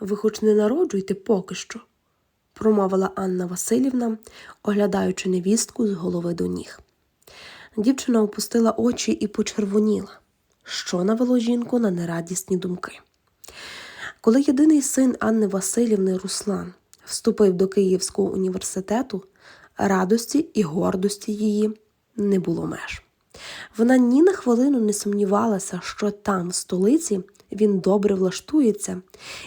Ви хоч не народжуйте поки що, промовила Анна Васильівна, оглядаючи невістку з голови до ніг. Дівчина опустила очі і почервоніла, що навело жінку на нерадісні думки. Коли єдиний син Анни Васильівни Руслан вступив до Київського університету, радості і гордості її не було меж. Вона ні на хвилину не сумнівалася, що там, в столиці, він добре влаштується,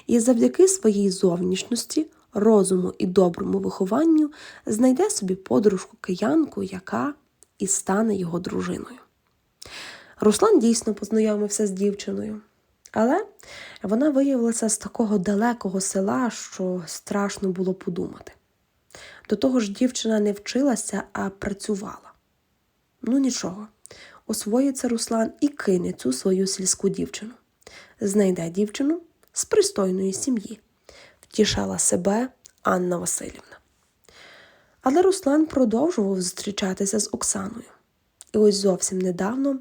і завдяки своїй зовнішності, розуму і доброму вихованню знайде собі подружку киянку, яка і стане його дружиною. Руслан дійсно познайомився з дівчиною, але вона виявилася з такого далекого села, що страшно було подумати. До того ж, дівчина не вчилася, а працювала. Ну нічого, освоїться Руслан і кине цю свою сільську дівчину. Знайде дівчину з пристойної сім'ї, втішала себе Анна Васильівна. Але Руслан продовжував зустрічатися з Оксаною. І ось зовсім недавно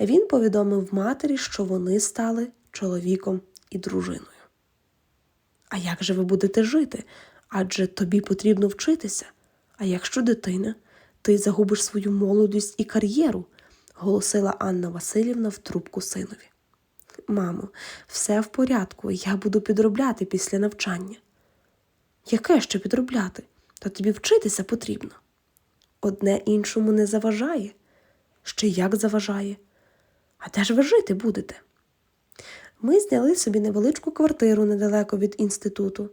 він повідомив матері, що вони стали чоловіком і дружиною. А як же ви будете жити? Адже тобі потрібно вчитися. А якщо дитина, ти загубиш свою молодість і кар'єру, голосила Анна Васильівна в трубку синові. Мамо, все в порядку, я буду підробляти після навчання. Яке ще підробляти? Та тобі вчитися потрібно. Одне іншому не заважає. Ще як заважає. А де ж ви жити будете? Ми зняли собі невеличку квартиру недалеко від інституту.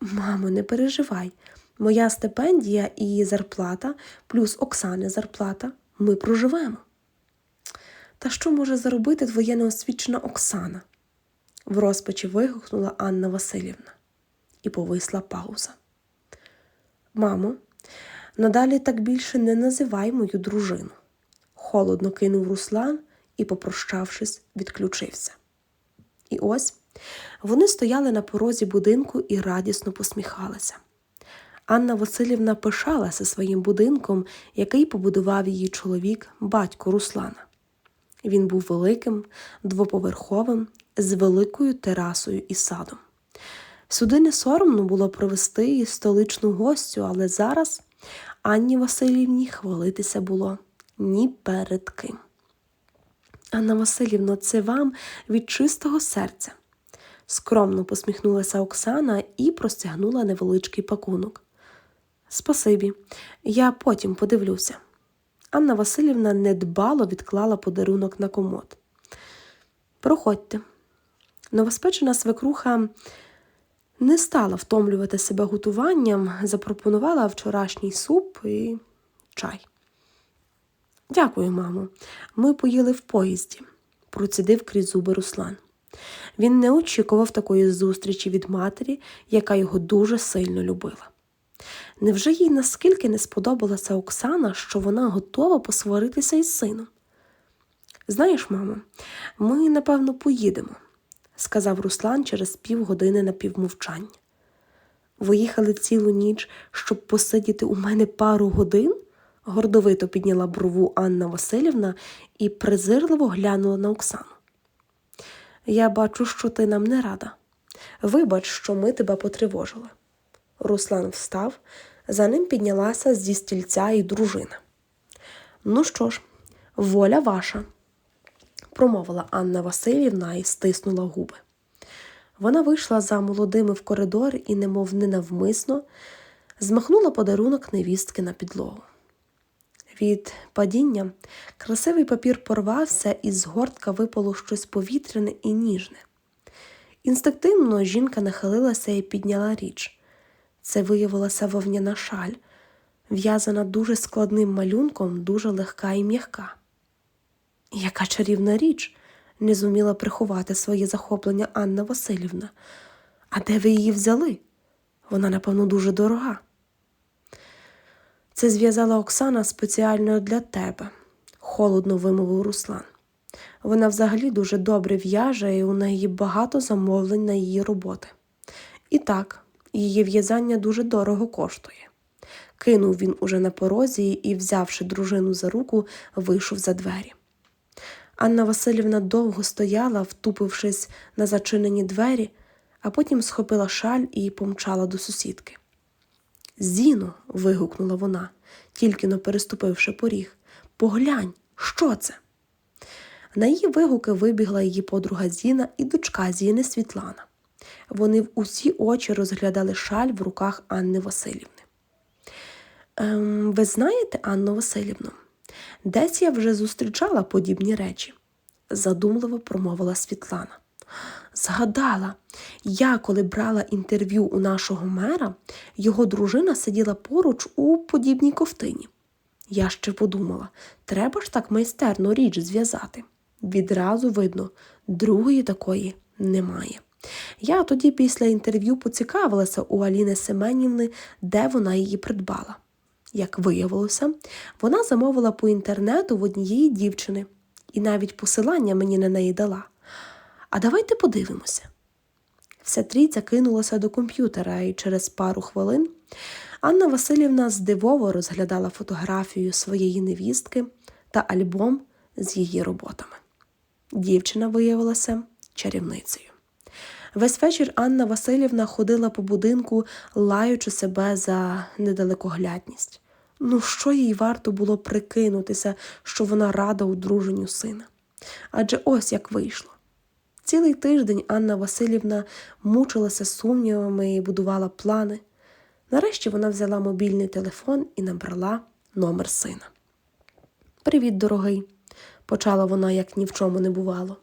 Мамо, не переживай. Моя стипендія і зарплата, плюс Оксани зарплата, ми проживемо. Та що може заробити твоя неосвічена Оксана? в розпачі вигукнула Анна Васильівна. І повисла пауза. Мамо, надалі так більше не називай мою дружину. Холодно кинув Руслан і, попрощавшись, відключився. І ось вони стояли на порозі будинку і радісно посміхалися. Анна Васильівна пишалася своїм будинком, який побудував її чоловік, батько Руслана. Він був великим, двоповерховим, з великою терасою і садом. Сюди не соромно було провести і столичну гостю, але зараз Анні Васильівні хвалитися було ні перед ким. Анна Васильівна, це вам від чистого серця. Скромно посміхнулася Оксана і простягнула невеличкий пакунок. Спасибі, я потім подивлюся. Анна Васильівна недбало відклала подарунок на комод. Проходьте. Новоспечена свекруха не стала втомлювати себе готуванням, запропонувала вчорашній суп і чай. Дякую, мамо. Ми поїли в поїзді, процідив крізь зуби Руслан. Він не очікував такої зустрічі від матері, яка його дуже сильно любила. Невже їй наскільки не сподобалася Оксана, що вона готова посваритися із сином? Знаєш, мамо, ми, напевно, поїдемо, сказав Руслан через півгодини напівмовчання. Ви їхали цілу ніч, щоб посидіти у мене пару годин? гордовито підняла брову Анна Васильівна і презирливо глянула на Оксану. Я бачу, що ти нам не рада. Вибач, що ми тебе потривожили. Руслан встав, за ним піднялася зі стільця і дружина. Ну що ж, воля ваша, промовила Анна Васильівна і стиснула губи. Вона вийшла за молодими в коридор і, немов ненавмисно, змахнула подарунок невістки на підлогу. Від падіння красивий папір порвався, і з гортка випало щось повітряне і ніжне. Інстинктивно жінка нахилилася і підняла річ. Це виявилася вовняна шаль, в'язана дуже складним малюнком, дуже легка і м'яка. Яка чарівна річ, не зуміла приховати своє захоплення Анна Васильівна. А де ви її взяли? Вона, напевно, дуже дорога. Це зв'язала Оксана спеціально для тебе, холодно вимовив Руслан. Вона взагалі дуже добре в'яже, і у неї багато замовлень на її роботи. І так, її в'язання дуже дорого коштує. Кинув він уже на порозі і, взявши дружину за руку, вийшов за двері. Анна Васильівна довго стояла, втупившись на зачинені двері, а потім схопила шаль і помчала до сусідки. Зіно. вигукнула вона, тільки но переступивши поріг. Поглянь, що це? На її вигуки вибігла її подруга Зіна і дочка Зіни Світлана. Вони в усі очі розглядали шаль в руках Анни Васильівни. Ем, ви знаєте, Анну Васильівну, десь я вже зустрічала подібні речі, задумливо промовила Світлана. Згадала, я, коли брала інтерв'ю у нашого мера, його дружина сиділа поруч у подібній ковтині. Я ще подумала, треба ж так майстерно річ зв'язати. Відразу видно, другої такої немає. Я тоді після інтерв'ю поцікавилася у Аліни Семенівни, де вона її придбала. Як виявилося, вона замовила по інтернету в однієї дівчини і навіть посилання мені на неї дала. А давайте подивимося. Вся трійця кинулася до комп'ютера, і через пару хвилин Анна Васильівна здивово розглядала фотографію своєї невістки та альбом з її роботами. Дівчина виявилася чарівницею. Весь вечір Анна Васильівна ходила по будинку, лаючи себе за недалекоглядність. Ну, що їй варто було прикинутися, що вона рада одруженню сина? Адже ось як вийшло. Цілий тиждень Анна Васильівна мучилася сумнівами і будувала плани. Нарешті вона взяла мобільний телефон і набрала номер сина. Привіт, дорогий, почала вона, як ні в чому не бувало.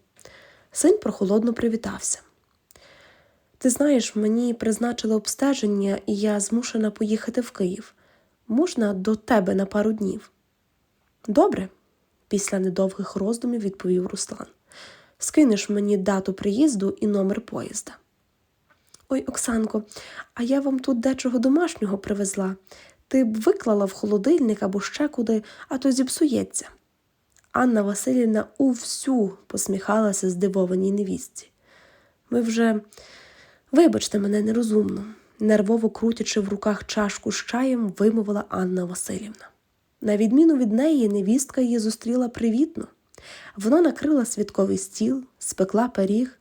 Син прохолодно привітався. Ти знаєш, мені призначили обстеження, і я змушена поїхати в Київ. Можна до тебе на пару днів? Добре, після недовгих роздумів відповів Руслан. Скинеш мені дату приїзду і номер поїзда. Ой, Оксанко, а я вам тут дечого домашнього привезла. Ти б виклала в холодильник або ще куди, а то зіпсується. Анна Васильівна увсю посміхалася здивованій невістці. Ми вже, вибачте мене нерозумно, нервово крутячи в руках чашку з чаєм, вимовила Анна Васильівна. На відміну від неї, невістка її зустріла привітно. Вона накрила святковий стіл, спекла пиріг.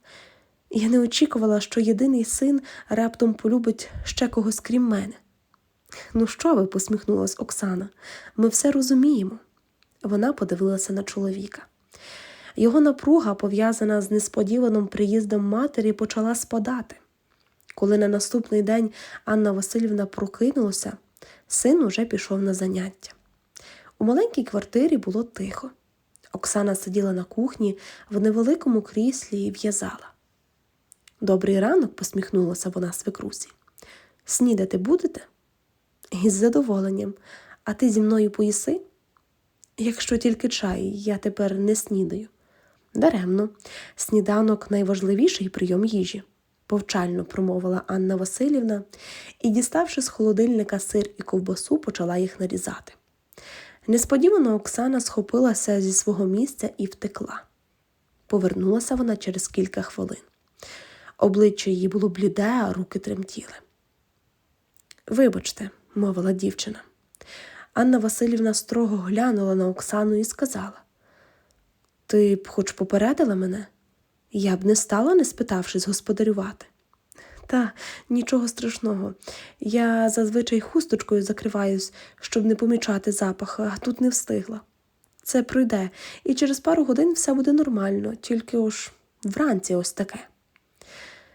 Я не очікувала, що єдиний син раптом полюбить ще когось крім мене. Ну, що ви, посміхнулась Оксана, ми все розуміємо. Вона подивилася на чоловіка. Його напруга, пов'язана з несподіваним приїздом матері, почала спадати. Коли на наступний день Анна Васильівна прокинулася, син уже пішов на заняття. У маленькій квартирі було тихо. Оксана сиділа на кухні в невеликому кріслі і в'язала. Добрий ранок, посміхнулася вона свекрусі. Снідати будете? Із задоволенням. А ти зі мною поїси? Якщо тільки чай, я тепер не снідаю. Даремно, сніданок найважливіший прийом їжі, повчально промовила Анна Васильівна і, діставши з холодильника сир і ковбасу, почала їх нарізати. Несподівано Оксана схопилася зі свого місця і втекла. Повернулася вона через кілька хвилин. Обличчя її було бліде, а руки тремтіли. Вибачте, мовила дівчина. Анна Васильівна строго глянула на Оксану і сказала: Ти б хоч попередила мене? Я б не стала, не спитавшись, господарювати. Та нічого страшного. Я зазвичай хусточкою закриваюсь, щоб не помічати запах, а тут не встигла. Це пройде, і через пару годин все буде нормально, тільки ось вранці ось таке.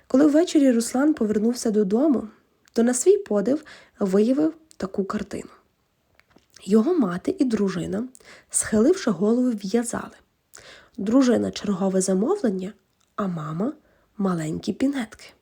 Коли ввечері Руслан повернувся додому, то на свій подив виявив таку картину. Його мати і дружина, схиливши голови, в'язали. Дружина чергове замовлення, а мама маленькі пінетки.